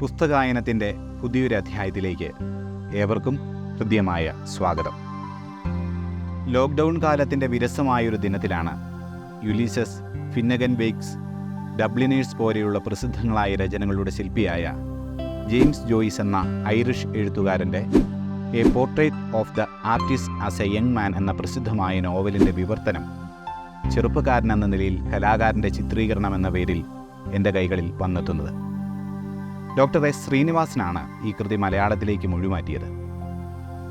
പുസ്തകായനത്തിന്റെ പുതിയൊരു അധ്യായത്തിലേക്ക് ഏവർക്കും ഹൃദ്യമായ സ്വാഗതം. ലോക്ക്ഡൗൺ കാലത്തിന്റെ വിരസമായൊരു ദിനത്തിലാണ് യുലീസസ് ഫിന്നഗൻ ബേക്സ് ഡബ്ലിനേഴ്സ് പോലെയുള്ള പ്രസിദ്ധങ്ങളായ രചനകളുടെ ശില്പിയായ ജെയിംസ് ജോയിസ് എന്ന ഐറിഷ് എഴുത്തുകാരന്റെ a portrait of the artist as a young man എന്ന പ്രസിദ്ധമായ നോവലിന്റെ വിവർത്തനം ചെറുപ്പക്കാരൻ എന്ന നിലയിൽ കലാകാരന്റെ ചിത്രീകരണം എന്ന പേരിൽ എന്റെ കൈകളിൽ വന്നെത്തുന്നത്. ഡോക്ടർ എസ് ശ്രീനിവാസനാണ് ഈ കൃതി മലയാളത്തിലേക്ക് മൊഴിമാറ്റിയത്.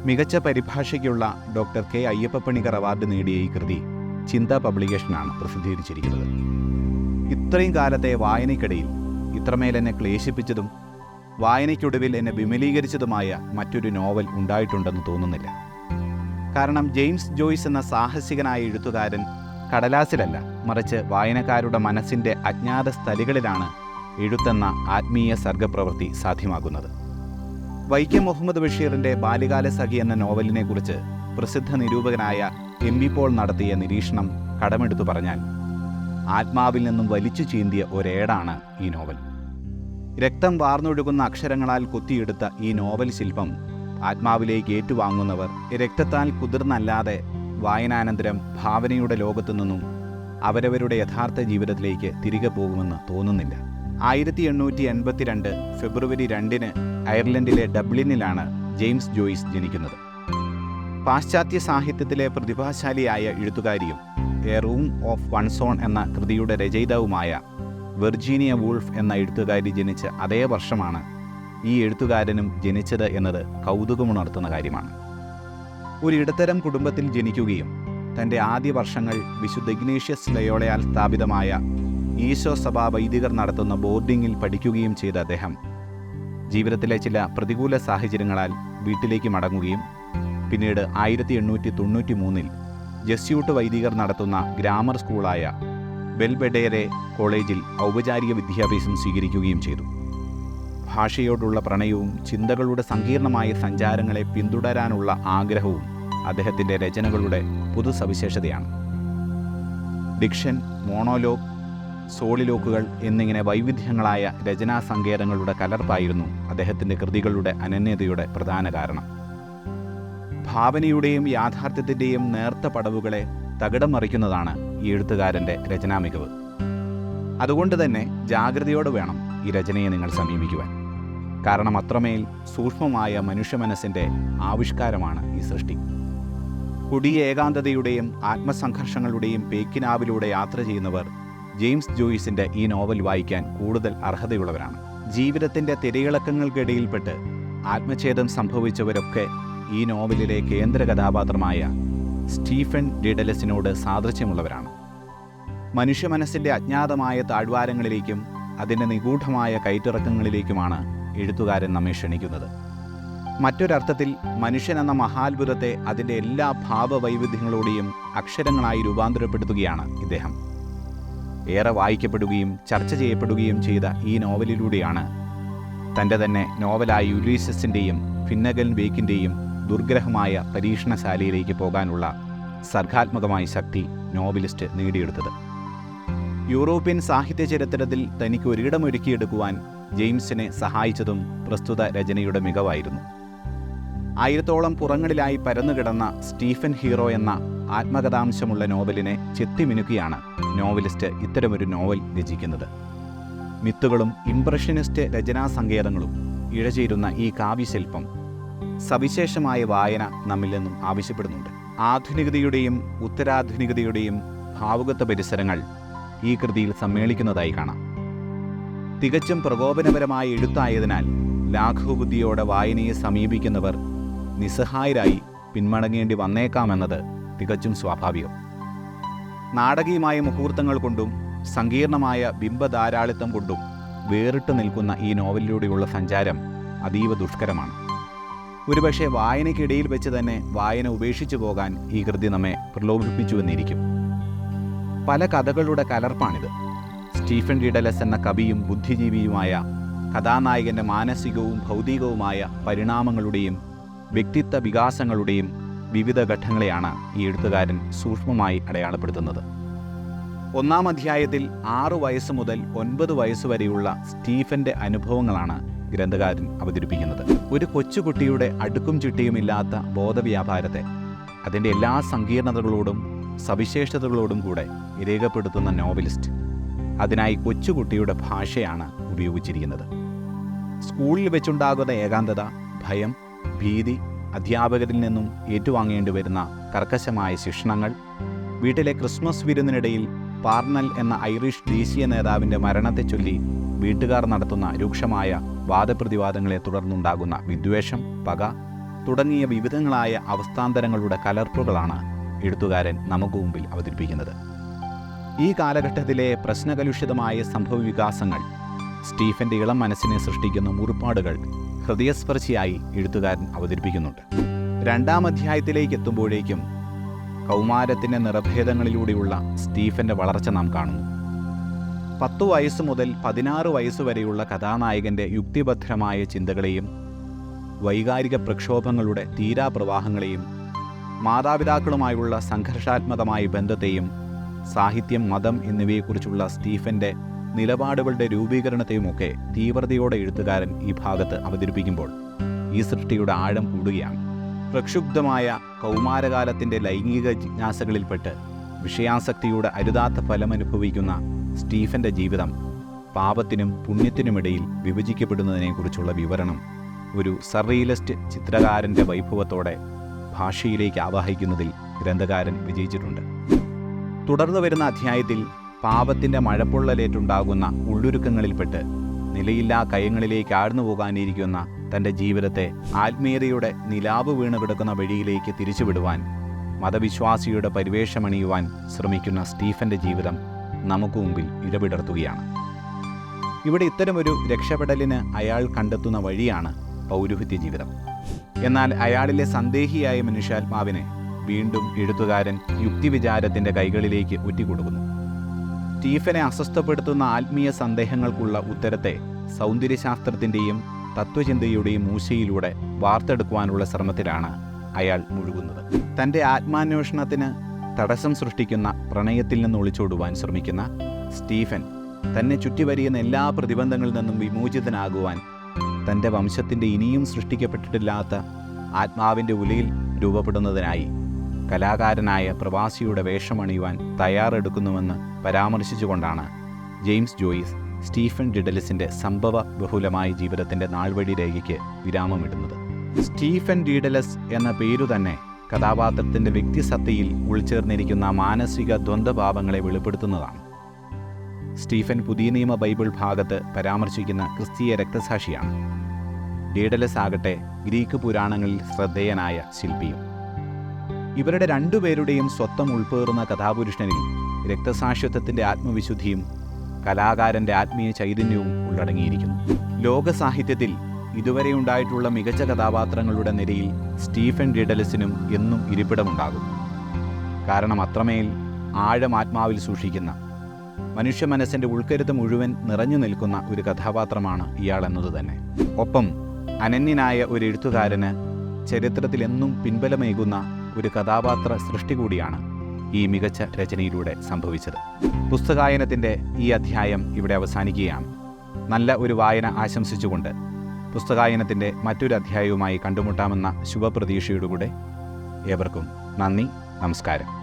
മികച്ച പരിഭാഷയ്ക്കുള്ള ഡോക്ടർ കെ അയ്യപ്പപ്പണിക്കർ അവാർഡ് നേടിയ ഈ കൃതി ചിന്ത പബ്ലിക്കേഷനാണ് പ്രസിദ്ധീകരിച്ചിരിക്കുന്നത്. ഇത്രയും കാലത്തെ വായനയ്ക്കിടയിൽ ഇത്രമേൽ എന്നെ ക്ലേശിപ്പിച്ചതും വായനയ്ക്കൊടുവിൽ എന്നെ വിമലീകരിച്ചതുമായ മറ്റൊരു നോവൽ ഉണ്ടായിട്ടുണ്ടെന്ന് തോന്നുന്നില്ല. കാരണം ജെയിംസ് ജോയ്സ് എന്ന സാഹസികനായ എഴുത്തുകാരൻ കടലാസിലല്ല മറിച്ച് വായനക്കാരുടെ മനസ്സിന്റെ അജ്ഞാത സ്ഥലികളിലാണ് എഴുത്തെന്ന ആത്മീയ സർഗപ്രവൃത്തി സാധ്യമാകുന്നത്. വൈക്കം മുഹമ്മദ് ബഷീറിന്റെ ബാല്യകാല സഖി എന്ന നോവലിനെക്കുറിച്ച് പ്രസിദ്ധ നിരൂപകനായ എം വി പോൾ നടത്തിയ നിരീക്ഷണം കടമെടുത്തു പറഞ്ഞാൽ ആത്മാവിൽ നിന്നും വലിച്ചു ചീന്തിയ ഒരേടാണ് ഈ നോവൽ. രക്തം വാർന്നൊഴുകുന്ന അക്ഷരങ്ങളാൽ കൊത്തിയെടുത്ത ഈ നോവൽ ശില്പം ആത്മാവിലേക്ക് ഏറ്റുവാങ്ങുന്നവർ രക്തത്താൽ കുതിർന്നല്ലാതെ വായനാനന്തരം ഭാവനയുടെ ലോകത്തു നിന്നും അവരവരുടെ യഥാർത്ഥ ജീവിതത്തിലേക്ക് തിരികെ പോകുമെന്ന് തോന്നുന്നില്ല. ആയിരത്തി എണ്ണൂറ്റി എൺപത്തിരണ്ട് ഫെബ്രുവരി രണ്ടിന് അയർലൻഡിലെ ഡബ്ലിനിലാണ് ജെയിംസ് ജോയിസ് ജനിക്കുന്നത്. പാശ്ചാത്യ സാഹിത്യത്തിലെ പ്രതിഭാശാലിയായ എഴുത്തുകാരിയും a room of one's own എന്ന കൃതിയുടെ രചയിതാവുമായ വെർജീനിയ വൂൾഫ് എന്ന എഴുത്തുകാരി ജനിച്ച അതേ വർഷമാണ് ഈ എഴുത്തുകാരനും ജനിച്ചത് എന്നത് കൗതുകമുണർത്തുന്ന കാര്യമാണ്. ഒരു ഇടത്തരം കുടുംബത്തിൽ ജനിക്കുകയും തന്റെ ആദ്യ വർഷങ്ങൾ വിശുദ്ധ ഇഗ്നേഷ്യസ് ലയോളയാൽ സ്ഥാപിതമായ ഈശോ സഭാ വൈദികർ നടത്തുന്ന ബോർഡിങ്ങിൽ പഠിക്കുകയും ചെയ്ത അദ്ദേഹം ജീവിതത്തിലെ ചില പ്രതികൂല സാഹചര്യങ്ങളാൽ വീട്ടിലേക്ക് മടങ്ങുകയും പിന്നീട് ആയിരത്തി എണ്ണൂറ്റി തൊണ്ണൂറ്റി മൂന്നിൽ ജസ്യൂട്ട് വൈദികർ നടത്തുന്ന ഗ്രാമർ സ്കൂളായ ബെൽബെഡേറെ കോളേജിൽ ഔപചാരിക വിദ്യാഭ്യാസം സ്വീകരിക്കുകയും ചെയ്തു. ഭാഷയോടുള്ള പ്രണയവും ചിന്തകളുടെ സങ്കീർണമായ സഞ്ചാരങ്ങളെ പിന്തുടരാനുള്ള ആഗ്രഹവും അദ്ദേഹത്തിന്റെ രചനകളുടെ പൊതുസവിശേഷതയാണ്. ഡിക്ഷൻ മോണോലോഗ് സോളിലോക്കുകൾ എന്നിങ്ങനെ വൈവിധ്യങ്ങളായ രചനാ സങ്കേതങ്ങളുടെ കലർപ്പായിരുന്നു അദ്ദേഹത്തിന്റെ കൃതികളുടെ അനന്യതയുടെ പ്രധാന കാരണം. ഭാവനയുടെയും യാഥാർത്ഥ്യത്തിന്റെയും നേർത്ത പടവുകളെ തകിടം മറിക്കുന്നതാണ് ഈ എഴുത്തുകാരന്റെ രചനാ മികവ്. അതുകൊണ്ട് തന്നെ ജാഗ്രതയോടെ വേണം ഈ രചനയെ നിങ്ങൾ സമീപിക്കുവാൻ. കാരണം അത്രമേൽ സൂക്ഷ്മമായ മനുഷ്യ മനസ്സിന്റെ ആവിഷ്കാരമാണ് ഈ സൃഷ്ടി. കുടിയേകാന്തതയുടെയും ആത്മസംഘർഷങ്ങളുടെയും പേക്കിനാവിലൂടെ യാത്ര ചെയ്യുന്നവർ ജെയിംസ് ജോയിസിന്റെ ഈ നോവൽ വായിക്കാൻ കൂടുതൽ അർഹതയുള്ളവരാണ്. ജീവിതത്തിന്റെ തിരയിളക്കങ്ങൾക്കിടയിൽപ്പെട്ട് ആത്മഛേദം സംഭവിച്ചവരൊക്കെ ഈ നോവലിലെ കേന്ദ്ര കഥാപാത്രമായ സ്റ്റീഫൻ ഡിഡലസിനോട് സാദൃശ്യമുള്ളവരാണ്. മനുഷ്യ മനസ്സിന്റെ അജ്ഞാതമായ താഴ്വാരങ്ങളിലേക്കും അതിന്റെ നിഗൂഢമായ കയറ്റിറക്കങ്ങളിലേക്കുമാണ് എഴുത്തുകാരൻ നമ്മെ ക്ഷണിക്കുന്നത്. മറ്റൊരർത്ഥത്തിൽ മനുഷ്യൻ എന്ന മഹാത്ഭുതത്തെ അതിന്റെ എല്ലാ ഭാവവൈവിധ്യങ്ങളോടെയും അക്ഷരങ്ങളായി രൂപാന്തരപ്പെടുത്തുകയാണ് ഇദ്ദേഹം. ഏറെ വായിക്കപ്പെടുകയും ചർച്ച ചെയ്യപ്പെടുകയും ചെയ്ത ഈ നോവലിലൂടെയാണ്. തന്റെ തന്നെ നോവലായ യുലീസസിന്റെയും ഫിന്നഗൻ ബേക്കിന്റെയും ദുർഗ്രഹമായ പരീക്ഷണശാലയിലേക്ക് പോകാനുള്ള സർഗാത്മകമായ ശക്തി നോവലിസ്റ്റ് നേടിയെടുത്തത്. യൂറോപ്യൻ സാഹിത്യ ചരിത്രത്തിൽ തനിക്ക് ഒരിടമൊരുക്കിയെടുക്കുവാൻ ജെയിംസിനെ സഹായിച്ചതും പ്രസ്തുത രചനയുടെ മികവായിരുന്നു. ആയിരത്തോളം പുറങ്ങളിലായി പരന്നുകിടന്ന സ്റ്റീഫൻ ഹീറോ എന്ന ആത്മകഥാംശമുള്ള നോവലിനെ ചെത്തിമിനുക്കിയാണ് നോവലിസ്റ്റ് ഇത്തരമൊരു നോവൽ രചിക്കുന്നത്. മിത്തുകളും ഇംപ്രഷനിസ്റ്റ് രചനാ സങ്കേതങ്ങളും ഇഴചേരുന്ന ഈ കാവ്യശില്പം സവിശേഷമായ വായന നമ്മിൽ നിന്നും ആവശ്യപ്പെടുന്നുണ്ട്. ആധുനികതയുടെയും ഉത്തരാധുനികതയുടെയും ഭാവുകത്വ പരിസരങ്ങൾ ഈ കൃതിയിൽ സമ്മേളിക്കുന്നതായി കാണാം. തികച്ചും പ്രകോപനപരമായ എഴുത്തായതിനാൽ ലാഘവബുദ്ധിയോടെ വായനയെ സമീപിക്കുന്നവർ നിസ്സഹായരായി പിന്മടങ്ങേണ്ടി വന്നേക്കാമെന്നത് തികച്ചും സ്വാഭാവികം. നാടകീയമായ മുഹൂർത്തങ്ങൾ കൊണ്ടും സങ്കീർണമായ ബിംബധാരാളിത്തം കൊണ്ടും വേറിട്ട് നിൽക്കുന്ന ഈ നോവലിലൂടെയുള്ള സഞ്ചാരം അതീവ ദുഷ്കരമാണ്. ഒരുപക്ഷെ വായനയ്ക്കിടയിൽ വെച്ച് തന്നെ വായന ഉപേക്ഷിച്ചു പോകാൻ ഈ കൃതി നമ്മെ പ്രലോഭിപ്പിച്ചുവെന്നിരിക്കും. പല കഥകളുടെ കലർപ്പാണിത്. സ്റ്റീഫൻ ഡിഡലസ് എന്ന കവിയും ബുദ്ധിജീവിയുമായ കഥാനായകന്റെ മാനസികവും ഭൗതികവുമായ പരിണാമങ്ങളുടെയും വ്യക്തിത്വ വികാസങ്ങളുടെയും വിവിധ ഘട്ടങ്ങളെയാണ് ഈ എഴുത്തുകാരൻ സൂക്ഷ്മമായി അടയാളപ്പെടുത്തുന്നത്. ഒന്നാം അധ്യായത്തിൽ ആറു വയസ്സ് മുതൽ ഒൻപത് വയസ്സ് വരെയുള്ള സ്റ്റീഫന്റെ അനുഭവങ്ങളാണ് ഗ്രന്ഥകാരൻ അവതരിപ്പിക്കുന്നത്. ഒരു കൊച്ചുകുട്ടിയുടെ അടുക്കും ചിട്ടിയുമില്ലാത്ത ബോധവ്യാപാരത്തെ അതിന്റെ എല്ലാ സങ്കീർണതകളോടും സവിശേഷതകളോടും കൂടെ രേഖപ്പെടുത്തുന്ന നോവലിസ്റ്റ് അതിനായി കൊച്ചുകുട്ടിയുടെ ഭാഷയാണ് ഉപയോഗിച്ചിരിക്കുന്നത്. സ്കൂളിൽ വെച്ചുണ്ടാകുന്ന ഏകാന്തത ഭയം ഭീതി അധ്യാപകരിൽ നിന്നും ഏറ്റുവാങ്ങേണ്ടി വരുന്ന കർക്കശമായ ശിക്ഷണങ്ങൾ വീട്ടിലെ ക്രിസ്മസ് വിരുന്നിനിടയിൽ പാർണൽ എന്ന ഐറിഷ് ദേശീയ നേതാവിന്റെ മരണത്തെ ചൊല്ലി വീട്ടുകാർ നടത്തുന്ന രൂക്ഷമായ വാദപ്രതിവാദങ്ങളെ തുടർന്നുണ്ടാകുന്ന വിദ്വേഷം പക തുടങ്ങിയ വിവിധങ്ങളായ അവസ്ഥാന്തരങ്ങളുടെ കലർപ്പുകളാണ് എഴുത്തുകാരൻ നമുക്ക് മുമ്പിൽ അവതരിപ്പിക്കുന്നത്. ഈ കാലഘട്ടത്തിലെ പ്രശ്നകലുഷിതമായ സംഭവവികാസങ്ങൾ സ്റ്റീഫന്റെ ഇളം മനസ്സിനെ സൃഷ്ടിക്കുന്ന മുറിപ്പാടുകൾ ഹൃദയസ്പർശിയായി എഴുത്തുകാരൻ അവതരിപ്പിക്കുന്നുണ്ട്. രണ്ടാം അധ്യായത്തിലേക്ക് എത്തുമ്പോഴേക്കും കൗമാരത്തിന്റെ നിറഭേദങ്ങളിലൂടെയുള്ള സ്റ്റീഫന്റെ വളർച്ച നാം കാണുന്നു. പത്തു വയസ്സ് മുതൽ പതിനാറ് വയസ്സ് വരെയുള്ള കഥാനായകന്റെ യുക്തിഭദ്രമായ ചിന്തകളെയും വൈകാരിക പ്രക്ഷോഭങ്ങളുടെ തീരാപ്രവാഹങ്ങളെയും മാതാപിതാക്കളുമായുള്ള സംഘർഷാത്മകമായ ബന്ധത്തെയും സാഹിത്യം മതം എന്നിവയെക്കുറിച്ചുള്ള സ്റ്റീഫന്റെ നിലപാടുകളുടെ രൂപീകരണത്തെയുമൊക്കെ തീവ്രതയോടെ എഴുത്തുകാരൻ ഈ ഭാഗത്ത് അവതരിപ്പിക്കുമ്പോൾ ഈ സൃഷ്ടിയുടെ ആഴം കൂടുകയാണ്. പ്രക്ഷുബ്ധമായ കൗമാരകാലത്തിന്റെ ലൈംഗിക ജിജ്ഞാസകളിൽപ്പെട്ട് വിഷയാസക്തിയുടെ അരുതാത്ത ഫലമനുഭവിക്കുന്ന സ്റ്റീഫന്റെ ജീവിതം പാപത്തിനും പുണ്യത്തിനുമിടയിൽ വിഭജിക്കപ്പെടുന്നതിനെക്കുറിച്ചുള്ള വിവരണം ഒരു സർറിയലിസ്റ്റ് ചിത്രകാരന്റെ വൈഭവത്തോടെ ഭാഷയിലേക്ക് ആവാഹിക്കുന്നതിൽ ഗ്രന്ഥകാരൻ വിജയിച്ചിട്ടുണ്ട്. തുടർന്നു വരുന്ന അധ്യായത്തിൽ പാപത്തിന്റെ മഴപ്പൊള്ളലേറ്റുണ്ടാകുന്ന ഉള്ളൊരുക്കങ്ങളിൽപ്പെട്ട് നിലയില്ലാ കയങ്ങളിലേക്ക് ആഴ്ന്നു പോകാനിരിക്കുന്ന തന്റെ ജീവിതത്തെ ആത്മീയതയുടെ നിലാവ് വീണ് കിടക്കുന്ന വഴിയിലേക്ക് തിരിച്ചുവിടുവാൻ മതവിശ്വാസിയുടെ പരിവേഷമണിയുവാൻ ശ്രമിക്കുന്ന സ്റ്റീഫന്റെ ജീവിതം നമുക്ക് മുമ്പിൽ ഇടപിടർത്തുകയാണ്. ഇവിടെ ഇത്തരമൊരു രക്ഷപ്പെടലിന് അയാൾ കണ്ടെത്തുന്ന വഴിയാണ് പൗരോഹിത്യ ജീവിതം. എന്നാൽ അയാളിലെ സന്ദേഹിയായ മനുഷ്യാത്മാവിനെ വീണ്ടും എഴുത്തുകാരൻ യുക്തിവിചാരത്തിന്റെ കൈകളിലേക്ക് ഒറ്റിക്കൊടുക്കുന്നു സ്റ്റീഫനെ അസ്വസ്ഥപ്പെടുത്തുന്ന ആത്മീയ സന്ദേഹങ്ങൾക്കുള്ള ഉത്തരത്തെ സൗന്ദര്യശാസ്ത്രത്തിന്റെയും തത്വചിന്തയുടെയും മൂശയിലൂടെ വാർത്തെടുക്കുവാനുള്ള ശ്രമത്തിലാണ് അയാൾ മുഴുകുന്നത്. തന്റെ ആത്മാന്വേഷണത്തിന് തടസ്സം സൃഷ്ടിക്കുന്ന പ്രണയത്തിൽ നിന്ന് ഒളിച്ചോടുവാൻ ശ്രമിക്കുന്ന സ്റ്റീഫൻ തന്നെ ചുറ്റിവരിയുന്ന എല്ലാ പ്രതിബന്ധങ്ങളിൽ നിന്നും വിമോചിതനാകുവാൻ തന്റെ വംശത്തിന്റെ ഇനിയും സൃഷ്ടിക്കപ്പെട്ടിട്ടില്ലാത്ത ആത്മാവിന്റെ ഉലയിൽ രൂപപ്പെടുന്നതിനായി കലാകാരനായ പ്രവാസിയുടെ വേഷമണിയുവാൻ തയ്യാറെടുക്കുന്നുവെന്ന് പരാമർശിച്ചുകൊണ്ടാണ് ജെയിംസ് ജോയിസ് സ്റ്റീഫൻ ഡിഡലിസിന്റെ സംഭവ ബഹുലമായ ജീവിതത്തിന്റെ നാൾവഴി രേഖയ്ക്ക് വിരാമമിടുന്നത്. സ്റ്റീഫൻ ഡീഡലസ് എന്ന പേരു തന്നെ കഥാപാത്രത്തിന്റെ വ്യക്തിസത്തയിൽ ഉൾച്ചേർന്നിരിക്കുന്ന മാനസിക ദ്വന്ദ്ഭാവങ്ങളെ വെളിപ്പെടുത്തുന്നതാണ്. സ്റ്റീഫൻ പുതിയ നിയമ ബൈബിൾ ഭാഗത്ത് പരാമർശിക്കുന്ന ക്രിസ്തീയ രക്തസാക്ഷിയാണ്. ഡീഡലസ് ആകട്ടെ ഗ്രീക്ക് പുരാണങ്ങളിൽ ശ്രദ്ധേയനായ ശില്പിയും. ഇവരുടെ രണ്ടുപേരുടെയും സ്വത്വം ഉൾപ്പേറുന്ന കഥാപുരുഷനിൽ രക്തസാക്ഷിത്വത്തിന്റെ ആത്മവിശുദ്ധിയും കലാകാരന്റെ ആത്മീയ ചൈതന്യവും ഉള്ളടങ്ങിയിരിക്കുന്നു. ലോക സാഹിത്യത്തിൽ ഇതുവരെ ഉണ്ടായിട്ടുള്ള മികച്ച കഥാപാത്രങ്ങളുടെ നിരയിൽ സ്റ്റീഫൻ ഡിഡലസിനും എന്നും ഇരിപ്പിടമുണ്ടാകും. കാരണം അത്രമേൽ ആഴം ആത്മാവിൽ സൂക്ഷിക്കുന്ന മനുഷ്യ മനസ്സിന്റെ ഉൾക്കരുത്ത് മുഴുവൻ നിറഞ്ഞു നിൽക്കുന്ന ഒരു കഥാപാത്രമാണ് ഇയാൾ എന്നത് തന്നെ. ഒപ്പം അനന്യനായ ഒരു എഴുത്തുകാരന് ചരിത്രത്തിലെന്നും പിൻബലമേകുന്ന ഒരു കഥാപാത്ര സൃഷ്ടി കൂടിയാണ് ഈ മികച്ച രചനയിലൂടെ സംഭവിച്ചത്. പുസ്തകായനത്തിന്റെ ഈ അധ്യായം ഇവിടെ അവസാനിക്കുകയാണ്. നല്ല ഒരു വായന ആശംസിച്ചുകൊണ്ട് പുസ്തകായനത്തിന്റെ മറ്റൊരു അധ്യായവുമായി കണ്ടുമുട്ടാമെന്ന ശുഭപ്രതീക്ഷയോടുകൂടെ ഏവർക്കും നന്ദി നമസ്കാരം.